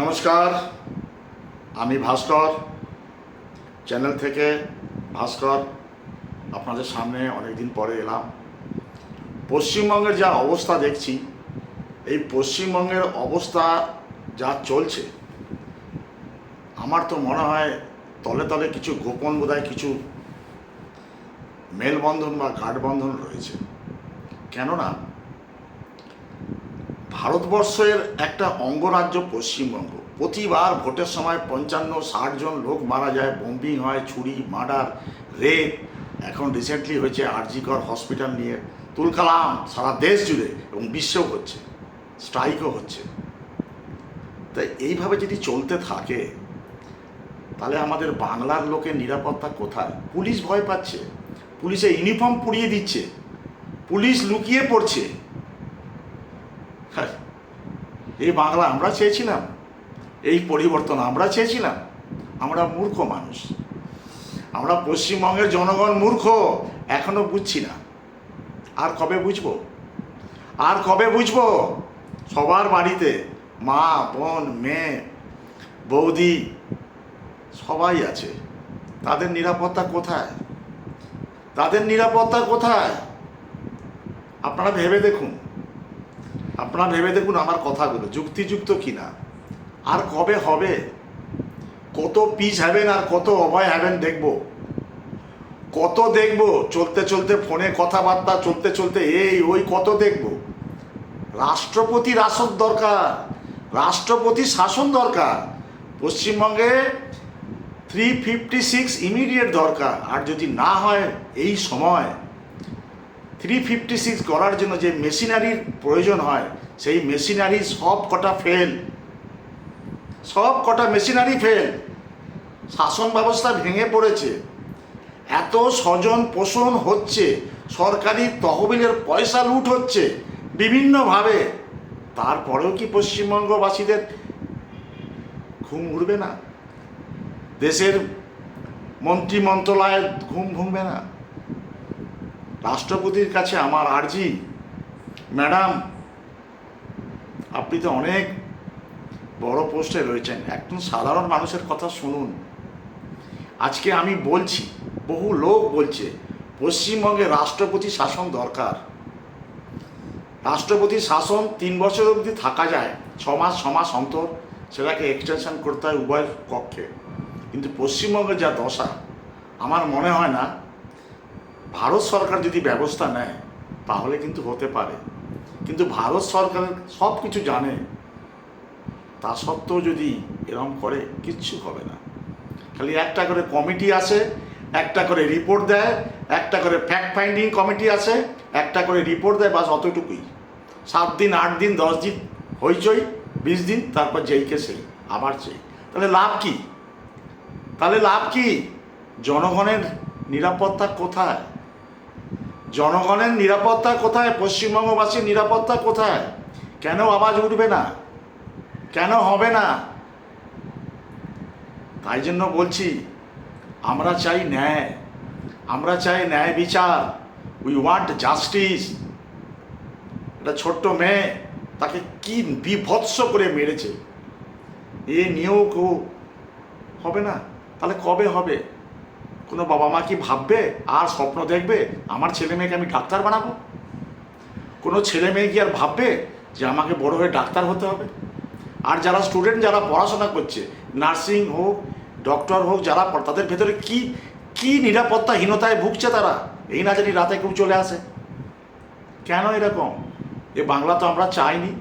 নমস্কার, আমি ভাস্কর, চ্যানেল থেকে ভাস্কর, আপনাদের সামনে অনেক দিন পরে এলাম। পশ্চিমবঙ্গের যা অবস্থা দেখছি, এই পশ্চিমবঙ্গের অবস্থা যা চলছে, আমার তো মনে হয় তলে তলে কিছু গোপন বোধহয় কিছু মেলবন্ধন বা গাঢ়বন্ধন রয়েছে। কেননা ভারতবর্ষের একটা অঙ্গরাজ্য পশ্চিমবঙ্গ। প্রতিবার ভোটের সময় পঞ্চান্ন, ষাট জন লোক মারা যায়। বম্বিং হয় ছুরি মার্ডার, রেপ। এখন রিসেন্টলি হয়েছে আরজিকর হসপিটাল নিয়ে। তুলকালাম, সারা দেশ জুড়ে এবং বিশ্বেও হচ্ছে। স্ট্রাইকও হচ্ছে। তাই এইভাবে যদি চলতে থাকে, তাহলে আমাদের বাংলার লোকের নিরাপত্তা কোথায়? পুলিশ ভয় পাচ্ছে। পুলিশে ইউনিফর্ম পুড়িয়ে দিচ্ছে। পুলিশ লুকিয়ে পড়ছে। এই বাংলা আমরা চেয়েছিলাম। এই পরিবর্তন আমরা চেয়েছিলাম। আমরা মূর্খ মানুষ। আমরা পশ্চিমবঙ্গের জনগণ মূর্খ, এখনও বুঝছি না। আর কবে বুঝব? আর কবে বুঝব? সবার বাড়িতে মা, বোন, মেয়ে, বৌদি, সবাই আছে। তাদের নিরাপত্তা কোথায়? তাদের নিরাপত্তা কোথায়? আপনারা ভেবে দেখুন। আপনারা ভেবে দেখুন আমার কথাগুলো, যুক্তিযুক্ত কিনা। আর কবে হবে? কত পিস হ্যাভেন আর কত অভয় হ্যাভেন দেখব? কত দেখব? চলতে চলতে ফোনে কথাবার্তা, চলতে চলতে এই, ওই, কত দেখব? রাষ্ট্রপতি রাসন দরকার। রাষ্ট্রপতি শাসন দরকার। পশ্চিমবঙ্গে থ্রি ফিফটি সিক্স ইমিডিয়েট দরকার। আর যদি না হয়, এই সময় থ্রি ফিফটি সিক্স করার জন্য যে মেশিনারির প্রয়োজন হয়, সেই মেশিনারি সব কটা ফেল সব কটা মেশিনারি ফেল শাসন ব্যবস্থা ভেঙে পড়েছে। এত স্বজন পোষণ হচ্ছে, সরকারি তহবিলের পয়সা লুট হচ্ছে বিভিন্নভাবে। তারপরেও কি পশ্চিমবঙ্গবাসীদের ঘুম উড়বে না? দেশের মন্ত্রী মন্ত্রণালয়ের ঘুম ভুমবে না? রাষ্ট্রপতির কাছে আমার আর্জি। ম্যাডাম, আপনি তো অনেক বড় পোস্টে রয়েছেন। একজন সাধারণ মানুষের কথা শুনুন। আজকে আমি বলছি, বহু লোক বলছে, পশ্চিমবঙ্গে রাষ্ট্রপতি শাসন দরকার। রাষ্ট্রপতি শাসন তিন বছর অবধি থাকা যায়, ছ মাস ছ মাস অন্তর। সেটাকে এক্সটেনশন করতে হয় উভয় কক্ষে কিন্তু পশ্চিমবঙ্গের যা দশা, আমার মনে হয় না ভারত সরকার যদি ব্যবস্থা নেয়, তাহলে কিন্তু হতে পারে। কিন্তু ভারত সরকার সব কিছু জানে, তা সত্ত্বেও যদি এরম করে, কিচ্ছু হবে না। খালি একটা করে কমিটি আসে, একটা করে রিপোর্ট দেয়, একটা করে ফ্যাক্ট ফাইন্ডিং কমিটি আসে, একটা করে রিপোর্ট দেয়, বাস অতটুকুই। সাত দিন, আট দিন, দশ দিন, হইচই, বিশ দিন, তারপর যেইকে সেই, আবার সেই। তাহলে লাভ কি? তাহলে লাভ কি? জনগণের নিরাপত্তা কোথায়? জনগণের নিরাপত্তা কোথায়? পশ্চিমবঙ্গবাসীর নিরাপত্তা কোথায়? কেন আওয়াজ উঠবে না? কেন হবে না? তাই জন্য বলছি, আমরা চাই ন্যায়। আমরা চাই ন্যায় বিচার। উই ওয়ান্ট জাস্টিস একটা ছোট্ট মেয়ে তাকে কি বিভৎস করে মেরেছে। এ নিয়েও কেউ হবে না? তাহলে কবে হবে? কোনো বাবা মা কি ভাববে? আর স্বপ্ন দেখবে? আমার ছেলে মেয়েকে আমি ডাক্তার বানাবো? কোনো ছেলে মেয়ে কি আর ভাববে যে আমাকে বড় হয়ে ডাক্তার হতে হবে? আর যারা স্টুডেন্ট, যারা পড়াশোনা করছে, নার্সিং হোক, ডক্টর হোক, যারা তাদের ভেতরে কি কি নিরাপত্তাহীনতায় ভুগছে তারা? এই না জানি রাতে কেউ চলে আসে। কেন এরকম? এ বাংলা তো আমরা চাইনি,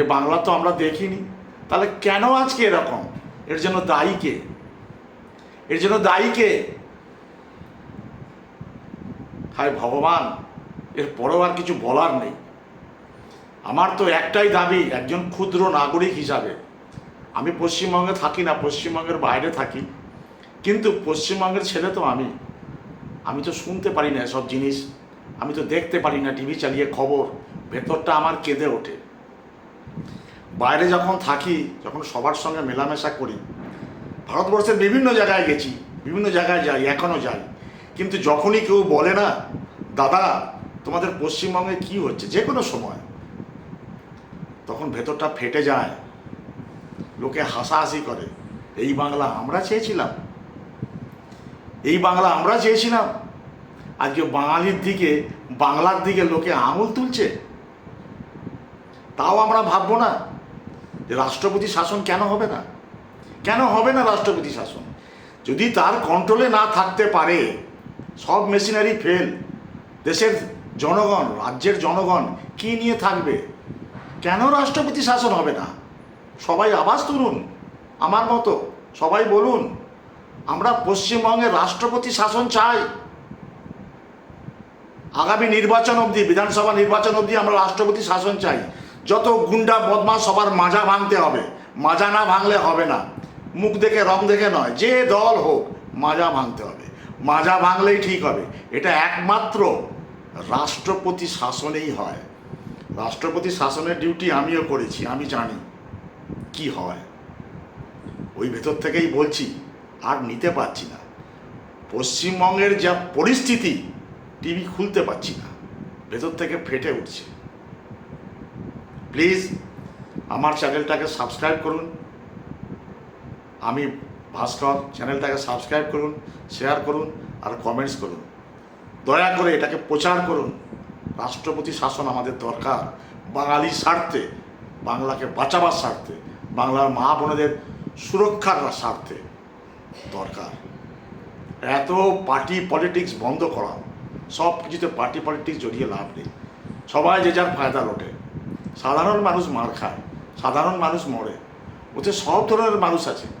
এ বাংলা তো আমরা দেখিনি। তাহলে কেন আজকে এরকম? এর জন্য দায়ী কে? এর জন্য দায়ী কে? হায় ভগবান, এর পরেও আর কিছু বলার নেই। আমার তো একটাই দাবি, একজন ক্ষুদ্র নাগরিক হিসাবে। আমি পশ্চিমবঙ্গে থাকি না, পশ্চিমবঙ্গের বাইরে থাকি, কিন্তু পশ্চিমবঙ্গের ছেলে তো আমি। আমি তো শুনতে পারি না সব জিনিস, আমি তো দেখতে পারি না, টিভি চালিয়ে খবর, ভেতরটা আমার কেঁদে ওঠে। বাইরে যখন থাকি, যখন সবার সঙ্গে মেলামেশা করি, ভারতবর্ষের বিভিন্ন জায়গায় গেছি, বিভিন্ন জায়গায় যাই এখনও যাই। কিন্তু যখনই কেউ বলে না, দাদা, তোমাদের পশ্চিমবঙ্গে কি হচ্ছে? যে কোনো সময়, তখন ভেতরটা ফেটে যায়। লোকে হাসাহাসি করে, এই বাংলা আমরা চেয়েছিলাম। এই বাংলা আমরা চেয়েছিলাম। আজকে বাঙালির দিকে, বাংলার দিকে লোকে আঙুল তুলছে। তাও আমরা ভাববো না যে রাষ্ট্রপতি শাসন কেন হবে না? কেন হবে না রাষ্ট্রপতি শাসন? যদি তার কন্ট্রোলে না থাকতে পারে সব মেশিনারি ফেল। দেশের জনগণ, রাজ্যের জনগণ কি নিয়ে থাকবে? কেন রাষ্ট্রপতি শাসন হবে না? সবাই আওয়াজ তুলুন, আমার মতো সবাই বলুন, আমরা পশ্চিমবঙ্গে রাষ্ট্রপতি শাসন চাই। আগামী নির্বাচন অবধি, বিধানসভা নির্বাচন অবধি আমরা রাষ্ট্রপতি শাসন চাই। যত গুন্ডা বদমাস সবার মাজা ভাঙতে হবে, মাজা না ভাঙলে হবে না। মুখ দেখে, রং দেখে নয়, যে দল হোক, মাজা ভাঙতে হবে। মাজা ভাঙলেই ঠিক হবে। এটা একমাত্র রাষ্ট্রপতি শাসনেই হয়। রাষ্ট্রপতি শাসনের ডিউটি আমিও করেছি, আমি জানি কি হয়। ওই ভেতর থেকেই বলছি, আর নিতে পারছি না। পশ্চিমবঙ্গের যা পরিস্থিতি, টিভি খুলতে পারছি না। ভেতর থেকে ফেটে উঠছে। প্লিজ, আমার চ্যানেলটাকে সাবস্ক্রাইব করুন। আমি ভাস্কর, চ্যানেলটাকে সাবস্ক্রাইব করুন, শেয়ার করুন আর কমেন্টস করুন। দয়া করে এটাকে প্রচার করুন। রাষ্ট্রপতি শাসন আমাদের দরকার। বাঙালির স্বার্থে, বাংলাকে বাঁচাবার স্বার্থে, বাংলার মা বোনেদের সুরক্ষার স্বার্থে দরকার। এত পার্টি পলিটিক্স বন্ধ করা, সব কিছুতে পার্টি পলিটিক্স জড়িয়ে লাভ নেই। সবাই যে যার ফায়দা লোটে। সাধারণ মানুষ মার খায়, সাধারণ মানুষ মরে। ওতে সব ধরনের মানুষ আছে।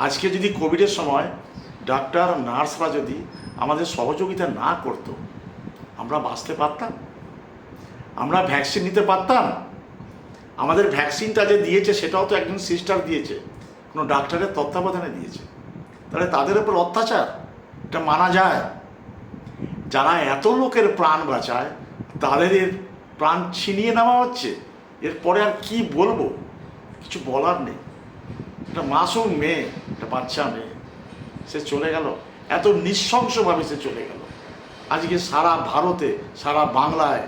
আজকে যদি কোভিডের সময় ডাক্তার নার্সরা যদি আমাদের সহযোগিতা না করতো, আমরা বাঁচতে পারতাম? আমরা ভ্যাকসিন নিতে পারতাম? আমাদের ভ্যাকসিনটা যে দিয়েছে, সেটাও তো একজন সিস্টার দিয়েছে। কোনো ডাক্তারের তত্ত্বাবধানে দিয়েছে। তাহলে তাদের উপর অত্যাচার, এটা মানা যায়? যারা এত লোকের প্রাণ বাঁচায়, তাদের প্রাণ ছিনিয়ে নেওয়া হচ্ছে? এরপরে আর কি বলব? কিছু বলার নেই। একটা মাসুম মেয়ে। একটা বাচ্চা মেয়ে, সে চলে গেল। এত নৃশংসভাবে সে চলে গেল। আজকে সারা ভারতে, সারা বাংলায়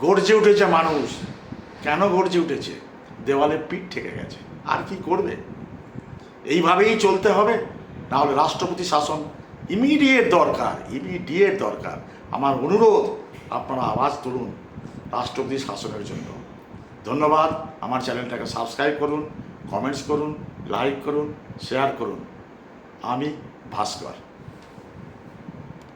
গর্জে উঠেছে মানুষ। কেন গর্জে উঠেছে? দেওয়ালে পিঠ ঠেকে গেছে। আর কি করবে? এইভাবেই চলতে হবে। নাহলে রাষ্ট্রপতি শাসন ইমিডিয়েট দরকার ইমিডিয়েট দরকার। আমার অনুরোধ, আপনারা আওয়াজ তুলুন রাষ্ট্রপতি শাসনের জন্য। ধন্যবাদ। আমার চ্যানেলটাকে সাবস্ক্রাইব করুন কমেন্টস করুন। লাইক করুন শেয়ার করুন। আমি ভাস্কর।